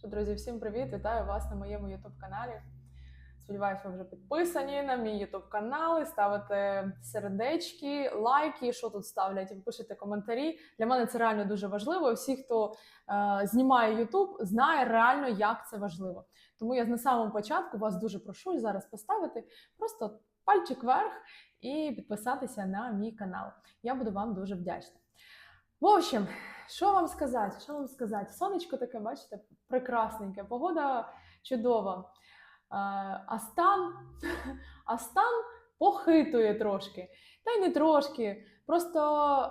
Що, друзі, всім привіт! Вітаю вас на моєму youtube каналі. Сподіваюсь, ви вже підписані на мій youtube канал, і ставите сердечки, лайки, що тут ставлять, і пишете коментарі. Для мене це реально дуже важливо. Всі, хто е, знімає YouTube, знає реально, як це важливо. Тому я на самому початку вас дуже прошу зараз поставити просто пальчик вверх і підписатися на мій канал. Я буду вам дуже вдячна. В общем, що вам сказати? Що вам сказати? Сонечко таке, бачите, прекрасненьке, погода чудова. Е, А стан, а стан похитує трошки. Та й не трошки. Просто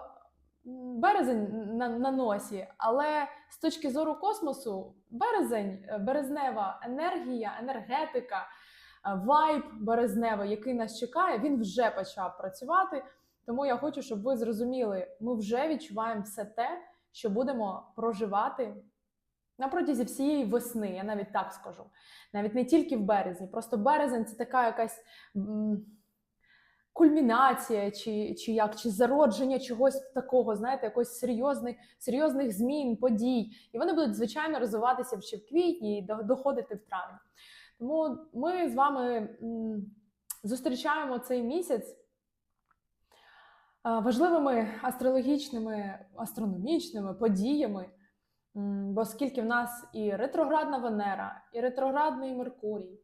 березень на, на носі. Але з точки зору космосу, березень, е, березнева енергія, енергетика, е, вайб березневий, який нас чекає, він вже почав працювати. Тому я хочу, щоб ви зрозуміли, ми вже відчуваємо все те, що будемо проживати на протязі всієї весни, я навіть так скажу. Навіть не тільки в березні. Просто березень це така якась кульмінація, чи, чи як, чи зародження чогось такого, знаєте, якось серйозних, серйозних змін, подій. І вони будуть, звичайно, розвиватися ще в квітні і доходити в травні. Тому ми з вами зустрічаємо цей місяць важливими астрологічними, астрономічними подіями. Бо оскільки в нас і ретроградна Венера, і ретроградний Меркурій,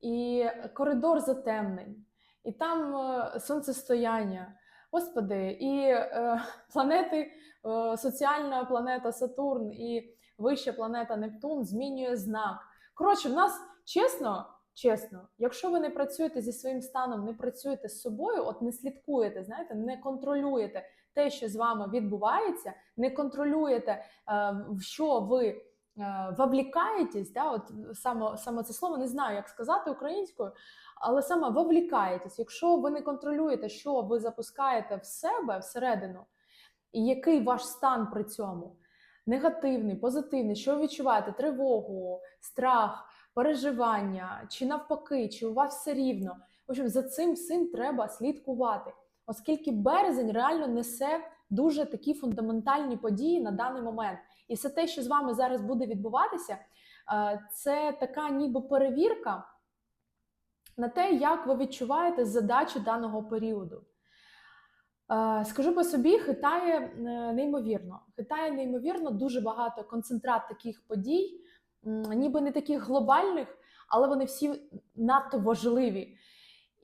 і коридор затемнень, і там е, сонцестояння, господи, і е, планети, е, соціальна планета Сатурн і вища планета Нептун змінює знак. Коротше, в нас чесно, чесно, якщо ви не працюєте зі своїм станом, не працюєте з собою, от не слідкуєте, знаєте, не контролюєте те, що з вами відбувається, не контролюєте, е, в що ви е, вовлікаєтесь, да, от саме, саме це слово не знаю, як сказати українською, але саме вовлікаєтесь. Якщо ви не контролюєте, що ви запускаєте в себе всередину, і який ваш стан при цьому негативний, позитивний, що ви відчуваєте тривогу, страх, переживання, чи навпаки, чи у вас все рівно. В общем, за цим всім треба слідкувати, оскільки березень реально несе дуже такі фундаментальні події на даний момент. І все те, що з вами зараз буде відбуватися, е, це така ніби перевірка на те, як ви відчуваєте задачу даного періоду. Е, Скажу по собі, хитає е, неймовірно. Хитає неймовірно дуже багато концентрат таких подій, ніби не таких глобальних, але вони всі надто важливі.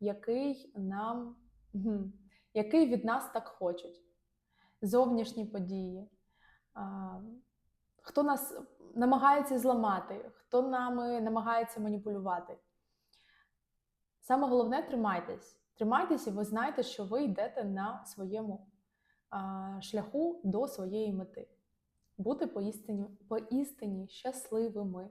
який нам який від нас так хочуть. Зовнішні події. Хто нас намагається зламати, хто нами намагається маніпулювати. Саме головне тримайтесь. Тримайтесь, і ви знаєте, що ви йдете на своєму шляху до своєї мети. Бути поістині, поістині щасливими.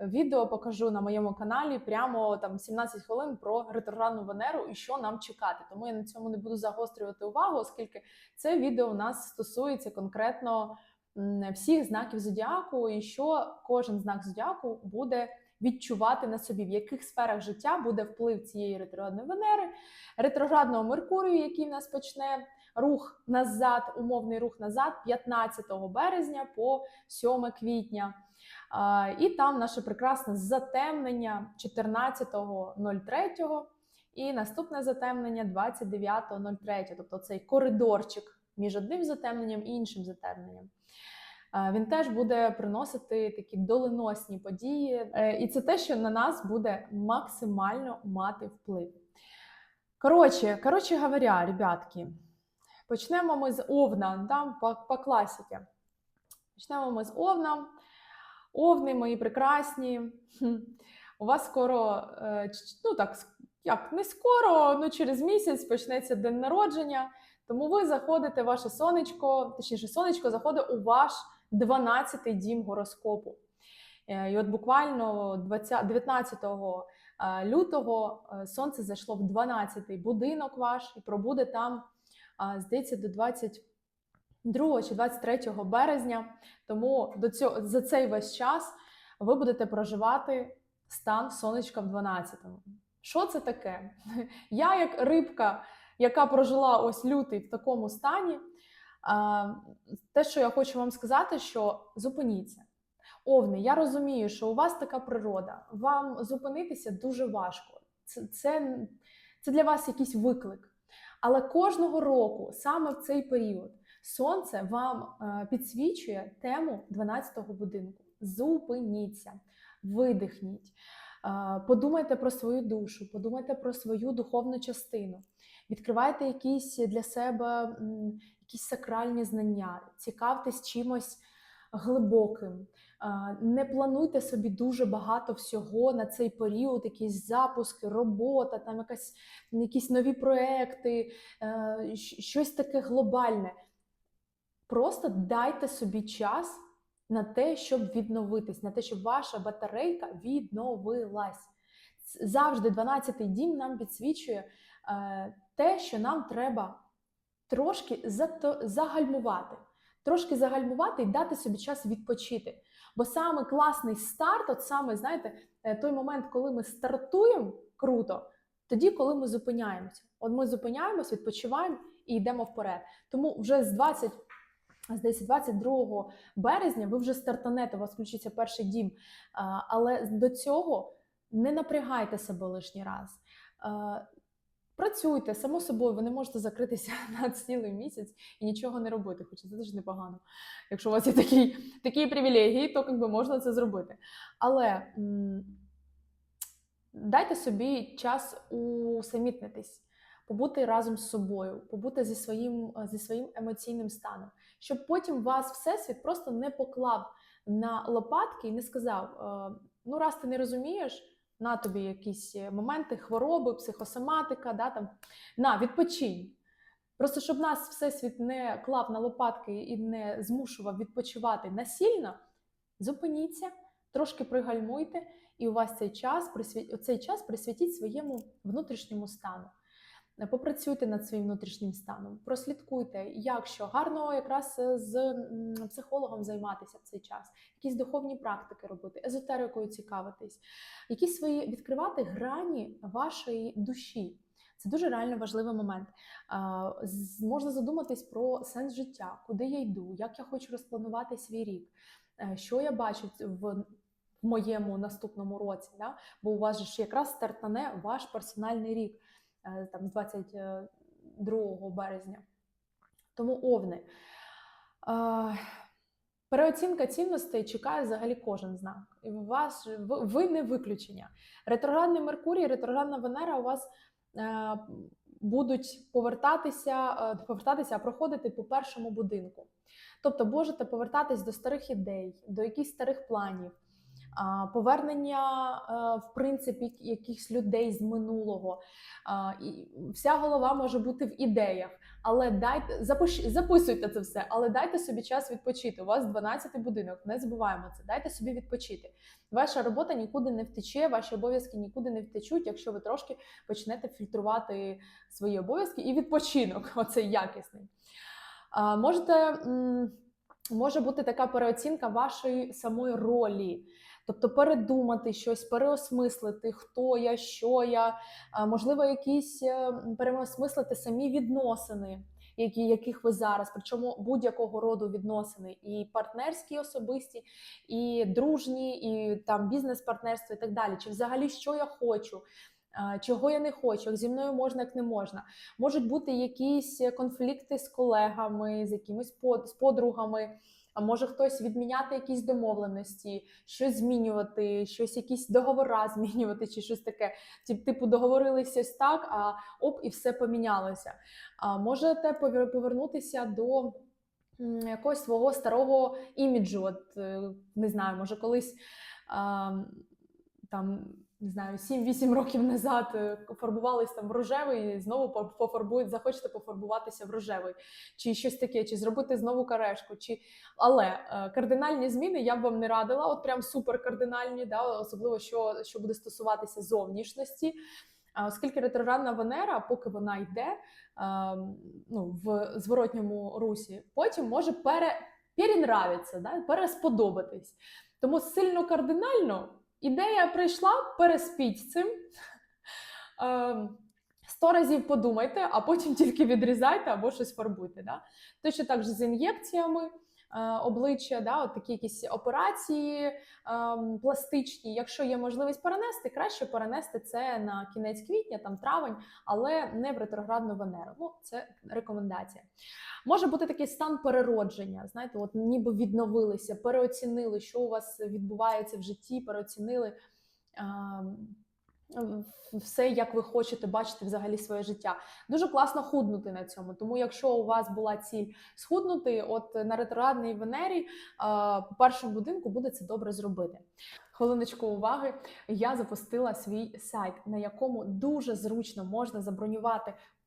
відео покажу на моєму каналі прямо там 17 хвилин про ретроградну Венеру і що нам чекати. Тому я на цьому не буду загострювати увагу, оскільки це відео у нас стосується конкретно всіх знаків зодіаку, і що кожен знак зодіаку буде відчувати на собі, в яких сферах життя буде вплив цієї ретроградної Венери, ретроградного Меркурію, який в нас почне рух назад, умовний рух назад 15 березня по 7 квітня. І там наше прекрасне затемнення 14.03 і наступне затемнення 29.03, тобто цей коридорчик між одним затемненням і іншим затемненням. Він теж буде приносити такі доленосні події, Е, і це те, що на нас буде максимально мати вплив. Коротше, коротше говоря, ребятки, почнемо ми з Овна, да, по, по класіки. Почнемо ми з Овна. Овни мої прекрасні. У вас скоро, е, ну так, як не скоро, ну через місяць почнеться день народження. Тому ви заходите, ваше сонечко, точніше, сонечко заходить у ваш 12-й дім гороскопу. Е, І от буквально 20, 19 е, лютого сонце зайшло в 12-й будинок ваш і пробуде там, здається, до 22 чи 23 березня. Тому до цього, за цей весь час ви будете проживати стан сонечка в 12-му. Що це таке? Я, як рибка, яка прожила ось лютий в такому стані, те, що я хочу вам сказати, що зупиніться. Овни, я розумію, що у вас така природа, вам зупинитися дуже важко. Це, це, це для вас якийсь виклик. Але кожного року, саме в цей період, сонце вам е, підсвічує тему 12-го будинку. Зупиніться, видихніть, е, подумайте про свою душу, подумайте про свою духовну частину, відкривайте якісь для себе якісь сакральні знання, цікавтесь чимось глибоким. Не плануйте собі дуже багато всього на цей період, якісь запуски, робота, там якась, якісь нові проекти, е, щось таке глобальне. Просто дайте собі час на те, щоб відновитись, на те, щоб ваша батарейка відновилась. Завжди 12-й дім нам підсвічує е, те, що нам треба трошки загальмувати. Трошки загальмувати і дати собі час відпочити. Бо саме класний старт, от саме, знаєте, е, той момент, коли ми стартуємо круто, тоді, коли ми зупиняємося. От ми зупиняємось, відпочиваємо і йдемо вперед. Тому вже з 20, здається, 22 березня ви вже стартанете, у вас включиться перший дім. Але до цього не напрягайте себе лишній раз. Працюйте, само собою, ви не можете закритися на цілий місяць і нічого не робити, хоча це теж непогано. Якщо у вас є такі, такі привілегії, то якби, можна це зробити. Але м, дайте собі час усамітнитись, побути разом з собою, побути зі своїм, зі своїм емоційним станом, щоб потім вас всесвіт просто не поклав на лопатки і не сказав: е, ну, раз ти не розумієш. На тобі якісь моменти хвороби, психосоматика, да, там, на, відпочинь. Просто щоб нас всесвіт не клав на лопатки і не змушував відпочивати насильно, зупиніться, трошки пригальмуйте, і у вас цей час присвя... цей час присвятіть своєму внутрішньому стану. Е, Попрацюйте над своїм внутрішнім станом, прослідкуйте, як що гарно якраз е, з психологом займатися в цей час, якісь духовні практики робити, езотерикою цікавитись, якісь свої відкривати грані вашої душі. Це дуже реально важливий момент. Можна задуматись про сенс життя, куди я йду, як я хочу розпланувати свій рік, е, що я бачу в, в моєму наступному році. Да? Бо у вас ж якраз стартане ваш персональний рік е, там, з 22 березня. Тому овни. Е, Переоцінка цінностей чекає взагалі кожен знак. І у вас ви, не виключення. Ретроградний Меркурій, ретроградна Венера у вас е, будуть повертатися, е, повертатися, а проходити по першому будинку. Тобто можете повертатись до старих ідей, до якихось старих планів, повернення, е, в принципі, якихось людей з минулого. Вся голова може бути в ідеях, але дайте запиш, записуйте це все, але дайте собі час відпочити. У вас 12 будинок, не забуваємо це. Дайте собі відпочити. Ваша робота нікуди не втече, ваші обов'язки нікуди не втечуть, якщо ви трошки почнете фільтрувати свої обов'язки і відпочинок, оцей якісний. А, можете, може бути така переоцінка вашої самої ролі. Тобто передумати щось, переосмислити, хто я, що я, можливо, якісь е, переосмислити самі відносини, які, яких ви зараз, причому будь-якого роду відносини, і партнерські, особисті, і дружні, і там бізнес-партнерство, і так далі. Чи взагалі що я хочу, чого я не хочу, як зі мною можна, як не можна. Можуть бути якісь конфлікти з колегами, з якимись з подругами. А може хтось відміняти якісь домовленості, щось змінювати, щось, якісь договори змінювати, чи щось таке. Типу, договорилися так, а оп, і все помінялося. А можете повернутися до якогось свого старого іміджу. От е, не знаю, може колись а, там. Не знаю, 7-8 років назад е, фарбувались там в рожевий, і знову пофарбують, захочете пофарбуватися в рожевий, чи щось таке, чи зробити знову карешку, чи але е, кардинальні зміни я б вам не радила, от прям супер кардинальні, да, особливо що, що буде стосуватися зовнішності. Оскільки ретроградна Венера, поки вона йде е, ну, в зворотньому русі, потім може пере, перенравитися, да, пересподобатись. Тому сильно кардинально ідея прийшла, переспіть цим. Е, Сто разів подумайте, а потім тільки відрізайте або щось фарбуйте. Да? Точно так же з ін'єкціями обличчя, да, от такі якісь операції ем, пластичні. Якщо є можливість перенести, краще перенести це на кінець квітня, там травень, але не в ретроградну Венеру. Ну, це рекомендація. Може бути такий стан переродження. Знаєте, от ніби відновилися, переоцінили, що у вас відбувається в житті, переоцінили. ем, все, як ви хочете бачити взагалі своє життя. Дуже класно худнути на цьому. Тому, якщо у вас була ціль схуднути, от на ретроградній Венері по першому будинку буде це добре зробити. Хвилиночку уваги, я запустила свій сайт, на якому дуже зручно можна забронювати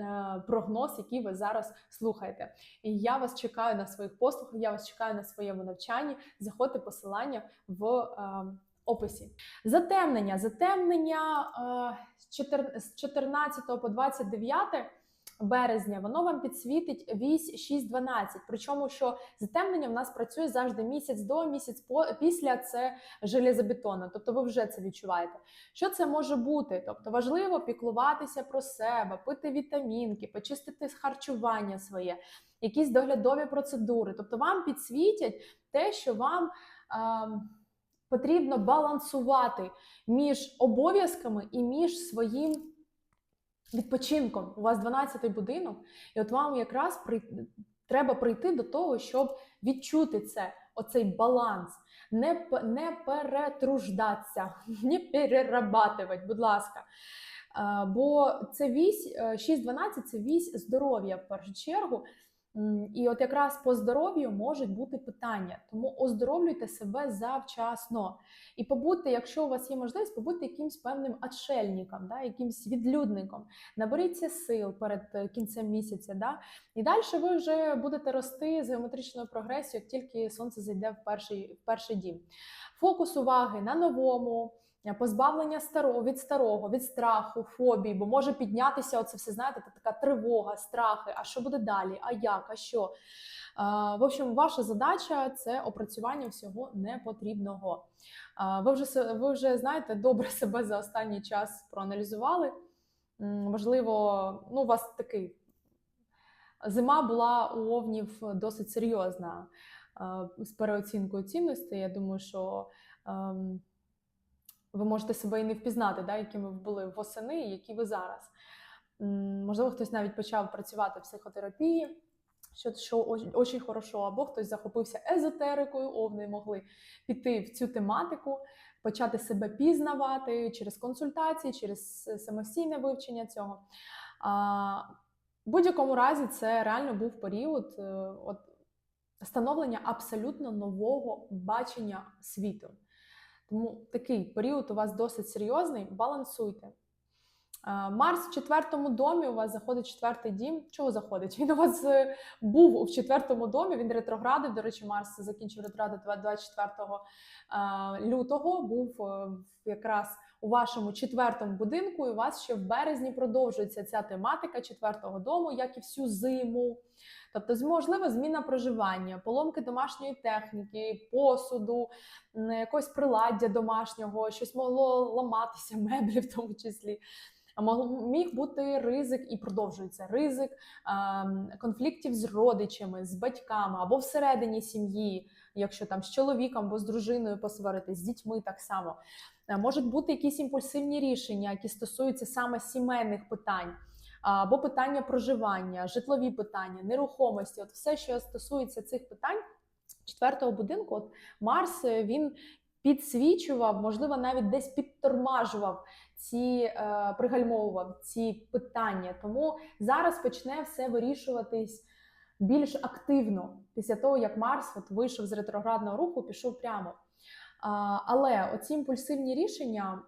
Е, Прогноз, який ви зараз слухаєте, і я вас чекаю на своїх послугах. Я вас чекаю на своєму навчанні. Заходьте посилання в е, описі. Затемнення. Затемнення е, з чотир- з 14 по 29 березня воно вам підсвітить вісь 6-12. Причому, що затемнення в нас працює завжди місяць до місяць по після це железобетонно. Тобто ви вже це відчуваєте. Що це може бути? Тобто важливо піклуватися про себе, пити вітамінки, почистити харчування своє, якісь доглядові процедури. Тобто вам підсвітять те, що вам. ем, Потрібно балансувати між обов'язками і між своїм відпочинком. У вас 12-й будинок, і от вам якраз при... треба прийти до того, щоб відчути це, оцей баланс, не, не перетруждатися, не перерабатувати, будь ласка. Е, Бо це вісь е, 6-12 це вісь здоров'я в першу чергу. І от якраз по здоров'ю можуть бути питання, тому оздоровлюйте себе завчасно. І побудьте, якщо у вас є можливість, побудьте якимсь певним отшельником, да, якимсь відлюдником. Наберіться сил перед е, кінцем місяця. Да, і далі ви вже будете рости з геометричною прогресією, як тільки сонце зайде в перший, в перший дім. Фокус уваги на новому. Е, Позбавлення старого від старого, від страху, фобії, бо може піднятися оце все, знаєте, така тривога, страхи. А що буде далі? А як? А що? А, в общем, ваша задача це опрацювання всього непотрібного. А, ви вже ви вже знаєте добре себе за останній час проаналізували. Можливо, ну, у вас такий зима була у овнів досить серйозна з переоцінкою цінностей. Я думаю, що ем, ви можете себе і не впізнати, да, якими ви були восени, і які ви зараз. Можливо, хтось навіть почав працювати в психотерапії, що, що очень хорошо, або хтось захопився езотерикою, овни могли піти в цю тематику, почати себе пізнавати через консультації, через самостійне вивчення цього. А, в будь-якому разі, це реально був період е, от, становлення абсолютно нового бачення світу. Тому такий період у вас досить серйозний, балансуйте. Марс в четвертому домі у вас заходить четвертий дім. Чого заходить? Він у вас е, був в четвертому домі. Він ретроградив. До речі, Марс закінчив ретрогради 24 лютого. Був е, якраз у вашому четвертому будинку. І у вас ще в березні продовжується ця тематика четвертого дому, як і всю зиму. Тобто, можливо, зміна проживання, поломки домашньої техніки, посуду, якогось приладдя домашнього, щось могло ламатися, меблі в тому числі. Міг бути ризик і продовжується ризик ем, конфліктів з родичами, з батьками або всередині сім'ї, якщо там з чоловіком або з дружиною посваритись, з дітьми так само. Е, Можуть бути якісь імпульсивні рішення, які стосуються саме сімейних питань. Або питання проживання, житлові питання, нерухомості, от все, що стосується цих питань четвертого будинку, от Марс е, він підсвічував, можливо, навіть десь підтормажував ці е, пригальмовував ці питання. Тому зараз почне все вирішуватись більш активно після того, як Марс от вийшов з ретроградного руху, пішов прямо. А, але оці імпульсивні рішення,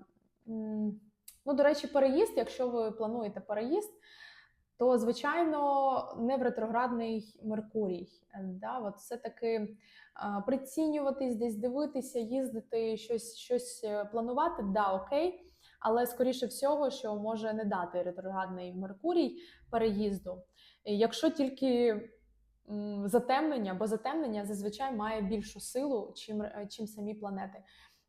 ну, до речі, переїзд, якщо ви плануєте переїзд, то звичайно не в ретроградний Меркурій. Е, Да, от все-таки прицінюватись, десь дивитися, їздити, щось, щось е, планувати, да, окей. Але скоріше всього, що може не дати ретроградний Меркурій переїзду. Якщо тільки затемнення, бо затемнення зазвичай має більшу силу, чим, чим самі планети.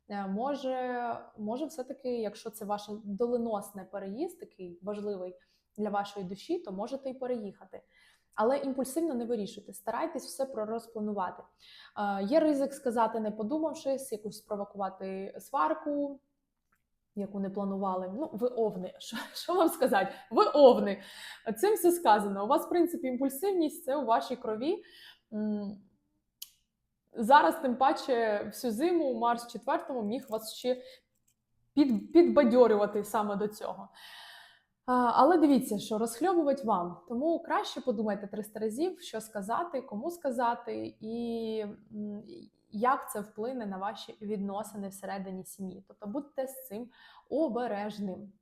Е, Може, може, все-таки, якщо це ваш доленосний переїзд, такий важливий для вашої душі, то можете і переїхати. Але імпульсивно не вирішуйте, старайтесь все пророзпланувати. Е, Є ризик сказати, не подумавшись, якусь спровокувати сварку, яку не планували. Ну, ви овни. Що, що вам сказати? Ви овни. Цим все сказано. У вас, в принципі, імпульсивність це у вашій крові. Зараз, тим паче, всю зиму Марс в четвертому міг вас ще під, підбадьорювати саме до цього. Але дивіться, що розхльобувати вам. Тому краще подумайте 300 разів, що сказати, кому сказати, і як це вплине на ваші відносини всередині сім'ї. Тобто будьте з цим обережним.